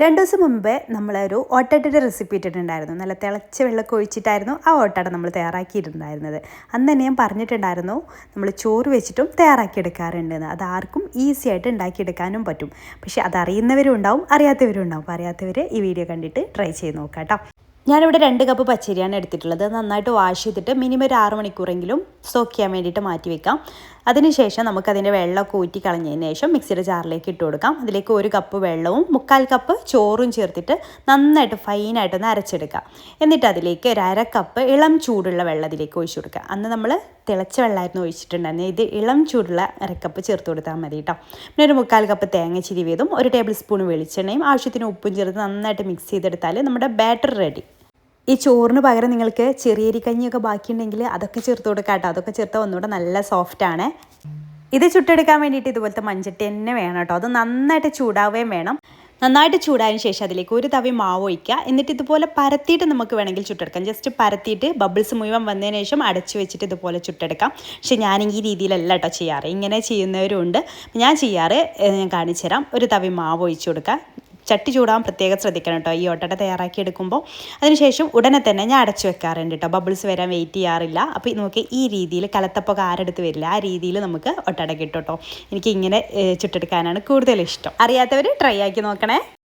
രണ്ട് ദിവസം മുമ്പേ നമ്മളൊരു ഓട്ടടയുടെ റെസിപ്പി ഇട്ടിട്ടുണ്ടായിരുന്നു. നല്ല തിളച്ച വെള്ളമൊക്കെ ഒഴിച്ചിട്ടായിരുന്നു ആ ഓട്ടട നമ്മൾ തയ്യാറാക്കിയിട്ടുണ്ടായിരുന്നത്. അന്ന് തന്നെ ഞാൻ പറഞ്ഞിട്ടുണ്ടായിരുന്നു നമ്മൾ ചോറ് വെച്ചിട്ടും തയ്യാറാക്കിയെടുക്കാറുണ്ടെന്ന് അത് ആർക്കും ഈസി ആയിട്ട് ഉണ്ടാക്കിയെടുക്കാനും പറ്റും. പക്ഷേ അതറിയുന്നവരും ഉണ്ടാവും അറിയാത്തവരും ഉണ്ടാവും. അപ്പോൾ അറിയാത്തവർ ഈ വീഡിയോ കണ്ടിട്ട് ട്രൈ ചെയ്ത് നോക്കാം കേട്ടോ. ഞാനിവിടെ രണ്ട് കപ്പ് പച്ചരിയാണ് എടുത്തിട്ടുള്ളത്. നന്നായിട്ട് വാഷ് ചെയ്തിട്ട് മിനിമം ഒരു ആറ് മണിക്കൂറെങ്കിലും സോക്ക് ചെയ്യാൻ വേണ്ടിയിട്ട് മാറ്റി വെക്കാം അതിനുശേഷം നമുക്കതിന്റെ വെള്ളമൊക്കെ ഊറ്റി കളഞ്ഞതിന് ശേഷം മിക്സിയുടെ ജാറിലേക്ക് ഇട്ട് കൊടുക്കാം. അതിലേക്ക് ഒരു കപ്പ് വെള്ളവും മുക്കാൽ കപ്പ് ചോറും ചേർത്തിട്ട് നന്നായിട്ട് ഫൈനായിട്ടൊന്ന് അരച്ചെടുക്കാം. എന്നിട്ട് അതിലേക്ക് ഒരു അര കപ്പ് ഇളം ചൂടുള്ള വെള്ളം അതിലേക്ക് ഒഴിച്ചു കൊടുക്കുക. അന്ന് നമ്മൾ തിളച്ച വെള്ളമായിരുന്നു ഒഴിച്ചിട്ടുണ്ടായിരുന്നത്. ഇത് ഇളം ചൂടുള്ള അരക്കപ്പ് ചേർത്ത് കൊടുത്താൽ മതി കേട്ടോ പിന്നെ ഒരു മുക്കാൽ കപ്പ് തേങ്ങ ചിരി വീതും ഒരു ടേബിൾ സ്പൂൺ വെളിച്ചെണ്ണയും ആവശ്യത്തിന് ഉപ്പും ചേർത്ത് നന്നായിട്ട് മിക്സ് ചെയ്തെടുത്താൽ നമ്മുടെ ബാറ്റർ റെഡി ഈ ചോറിന് പകരം നിങ്ങൾക്ക് ചെറിയരി കഞ്ഞിയൊക്കെ ബാക്കിയുണ്ടെങ്കിൽ അതൊക്കെ ചേർത്ത് കൊടുക്കാം കേട്ടോ. അതൊക്കെ ചേർത്താൽ ഒന്നുകൂടെ നല്ല ആണ്. ഇത് ചുട്ടെടുക്കാൻ വേണ്ടിയിട്ട് ഇതുപോലത്തെ മൺചട്ടി തന്നെ വേണം കേട്ടോ. അത് നന്നായിട്ട് ചൂടാവുകയും വേണം. നന്നായിട്ട് ചൂടായതിനു ശേഷം അതിലേക്ക് ഒരു തവി മാവ് ഒഴിക്കുക. എന്നിട്ട് ഇതുപോലെ പരത്തിയിട്ട് നമുക്ക് വേണമെങ്കിൽ ചുട്ടെടുക്കാം. ജസ്റ്റ് പരത്തിയിട്ട് ബബിൾസ് മുഴുവൻ വന്നതിന് ശേഷം അടച്ചു വെച്ചിട്ട് ഇതുപോലെ ചുട്ടെടുക്കാം. പക്ഷേ ഞാൻ ഈ രീതിയിലല്ല കേട്ടോ ചെയ്യാറ്. ഇങ്ങനെ ചെയ്യുന്നവരും ഉണ്ട്. ഞാൻ ചെയ്യാറ് ഞാൻ കാണിച്ചു തരാം ഒരു തവി മാവ് ഒഴിച്ചു കൊടുക്കുക. ചട്ടി ചൂടാൻ പ്രത്യേകം ശ്രദ്ധിക്കണം കേട്ടോ ഈ ഒട്ടട തയ്യാറാക്കി എടുക്കുമ്പോൾ അതിനുശേഷം ഉടനെ തന്നെ ഞാൻ അടച്ചു വെക്കാറുണ്ട് കേട്ടോ ബബിൾസ് വരാൻ വെയിറ്റ് ചെയ്യാറില്ല. അപ്പോൾ നമുക്ക് ഈ രീതിയിൽ കലത്തപ്പൊക്കെ ആരെടുത്ത് വരില്ല. ആ രീതിയിൽ നമുക്ക് ഒട്ടട കിട്ടും കേട്ടോ എനിക്ക് ഇങ്ങനെ ചുട്ടെടുക്കാനാണ് കൂടുതൽ ഇഷ്ടം. അറിയാത്തവർ ട്രൈ ആക്കി നോക്കണേ.